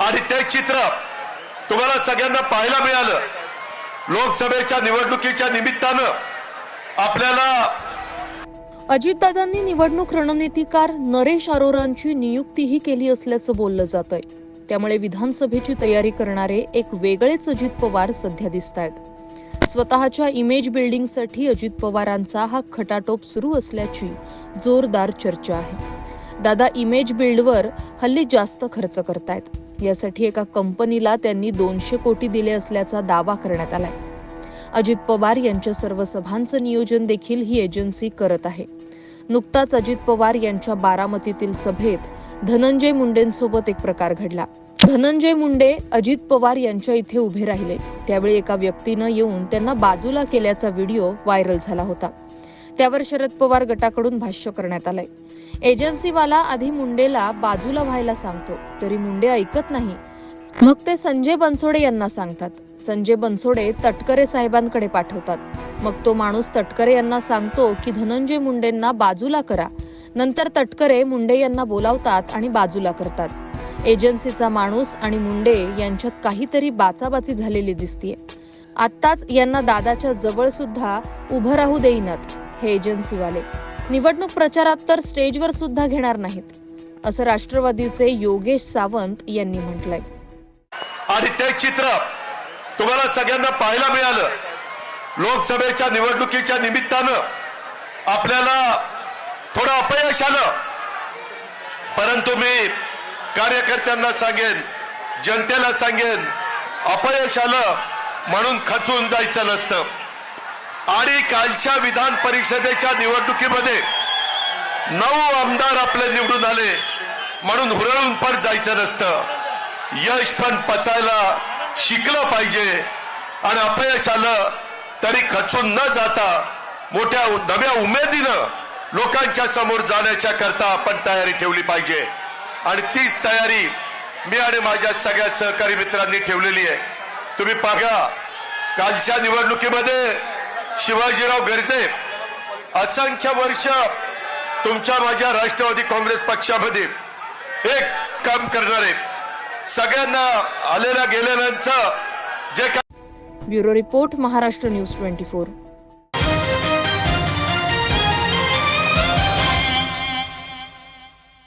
आणि ते चित्र तुम्हाला सगळ्यांना पाहायला मिळालं. लोकसभेच्या निवडणुकीच्या निमित्तानं आपल्याला अजितदादांनी निवडणूक रणनीतीकार नरेश अरोरांची नियुक्तीही केली असल्याचं बोललं जात आहे त्यामुळे विधानसभेची तयारी करणारे एक वेगळेच अजित पवार सध्या दिसत आहेत स्वतःच्या इमेज बिल्डिंगसाठी अजित पवारांचा हा खटाटोप सुरू असल्याची जोरदार चर्चा आहे. दादा इमेज बिल्डवर हल्ली जास्त खर्च करतायत. यासाठी एका कंपनीला त्यांनी दोनशे कोटी दिले असल्याचा दावा करण्यात आलाय. अजित पवार यांच्या सर्व सभांचं नियोजन देखील ही एजन्सी करत आहे. नुकताच अजित पवार यांच्या बारामतीतील सभेत धनंजय मुंडेंसोबत एक प्रकार घडला. धनंजय मुंडे अजित पवार यांच्या इथे उभे राहिले. त्यावेळी एका व्यक्तीनं येऊन त्यांना बाजूला केल्याचा व्हिडिओ व्हायरल झाला होता. त्यावर शरद पवार गटाकडून भाष्य करण्यात आलंय. एजन्सीवाला आधी मुंडेला बाजूला व्हायला सांगतो तरी मुंडे ऐकत नाही. मग ते संजय बनसोडे यांना सांगतात. संजय बनसोडे तटकरे साहेबांकडे पाठवतात. मग तो माणूस तटकरे यांना सांगतो की धनंजय मुंडेंना बाजूला करा. नंतर तटकरे मुंडे यांना बोलावतात आणि बाजूला करतात. एजन्सीचा माणूस आणि मुंडे यांच्यात काहीतरी बाचाबाची झालेली दिसतीये. आत्ताच यांना दादाच्या जवळ सुद्धा उभं राहू देईनात हे एजन्सीवाले. निवडणूक प्रचारात तर स्टेजवर सुद्धा घेणार नाहीत असं राष्ट्रवादीचे योगेश सावंत यांनी म्हटलंय. आणि ते चित्र. तुम्हाला सगळ्यांना पाहायला मिळालं. लोकसभेच्या निवडणुकीच्या निमित्तानं आपल्याला थोडं अपयश आलं. परंतु मी कार्यकर्त्यांना सांगेन जनतेला सांगेन अपयश आलं म्हणून खचून जायचं नसतं. आणि कालच्या विधान परिषदेच्या निवडणुकीमध्ये नऊ आमदार आपले निवडून आले. म्हणून हुरळून पण जायचं नसतं. यश पण पचायला शिकलं पाहिजे. आणि अपयश आलं तरी खचून न जाता मोठ्या नव्या उमेदीनं लोकांच्या समोर जाण्याच्या करता आपण तयारी ठेवली पाहिजे. आणि तीच तयारी मी आणि माझ्या सगळ्या सहकारी मित्रांनी ठेवलेली आहे. तुम्ही बघा कालच्या निवडणुकीमध्ये शिवाजीराव गर्जे असंख्य वर्ष तुमच्या माझ्या राष्ट्रवादी काँग्रेस पक्षामध्ये एक काम करणारे. सगळ्यांना आलेल्या गेलेल्यांचं जे काही bureau report Maharashtra news twenty four.